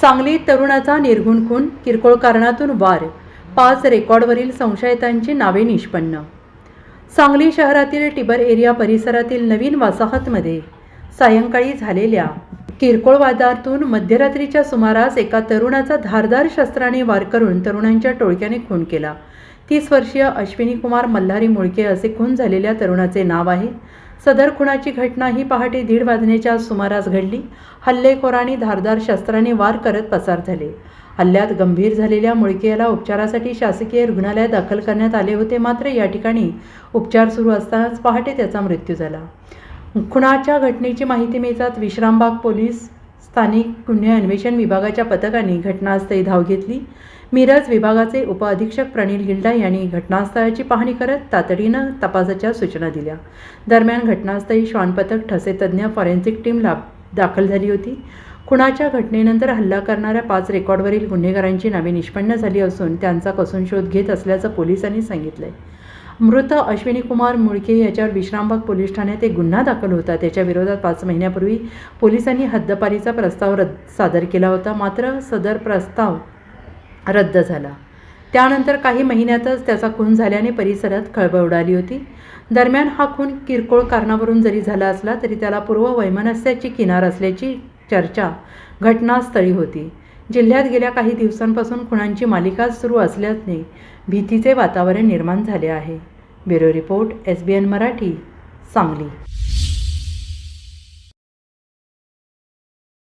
सांगलीत तरुणाचा निर्घुण खून किरकोळ कारणातून वार पाच रेकॉर्डवरील संशयितांची नावे निष्पन्न. सांगली शहरातील टिबर एरिया परिसरातील नवीन वसाहतमध्ये सायंकाळी झालेल्या किरकोळ वादातून मध्यरात्रीच्या सुमारास एका तरुणाचा धारदार शस्त्राने वार करून तरुणांच्या टोळक्याने खून केला. तीस वर्षीय अश्विनी कुमार मल्हारी मुळके असे खून झालेल्या तरुणाचे नाव आहे. सदर खुनाची घटना ही पहाटे दीड वाजण्याच्या सुमारास घडली. हल्लेखोरांनी धारदार शस्त्राने वार करत पसार झाले. हल्ल्यात गंभीर झालेल्या मुळके याला उपचारासाठी शासकीय रुग्णालयात दाखल करण्यात आले होते. मात्र या ठिकाणी उपचार सुरू असतानाच पहाटे त्याचा मृत्यू झाला. खुणाच्या घटनेची माहिती मिळताच विश्रामबाग पोलीस स्थानिक गुन्हे अन्वेषण विभागाच्या पथकाने घटनास्थळी धाव घेतली. मिरज विभागाचे उपअधीक्षक प्रणील गिल्डा यांनी घटनास्थळाची पाहणी करत तातडीनं तपासाच्या सूचना दिल्या. दरम्यान घटनास्थळी श्वान पथक ठसे तज्ज्ञ फॉरेन्सिक टीम लाभ दाखल झाली होती. खुणाच्या घटनेनंतर हल्ला करणाऱ्या पाच रेकॉर्डवरील गुन्हेगारांची नावे निष्पन्न झाली असून त्यांचा कसून शोध घेत असल्याचं पोलिसांनी सांगितलं आहे मृत अश्विनी कुमार मुळके याच्यावर विश्रामबाग पोलीस ठाण्यात एक गुन्हा दाखल होता. त्याच्या विरोधात पाच महिन्यापूर्वी पोलिसांनी हद्दपारीचा प्रस्ताव रद्द सादर केला होता. मात्र सदर प्रस्ताव रद्द झाला. त्यानंतर काही महिन्यातच त्याचा खून झाल्याने परिसरात खळबळ उडाली होती. दरम्यान हा खून किरकोळ कारणावरून जरी झाला असला तरी त्याला पूर्व वैमनस्याची किनार असल्याची चर्चा घटनास्थळी होती. जिल्ह्यात गेल्या काही दिवसांपासून खुणांची मालिकाच सुरू असल्याने भीतीचे वातावरण निर्माण झाले आहे. Bureau report S B N Marathi Sangli.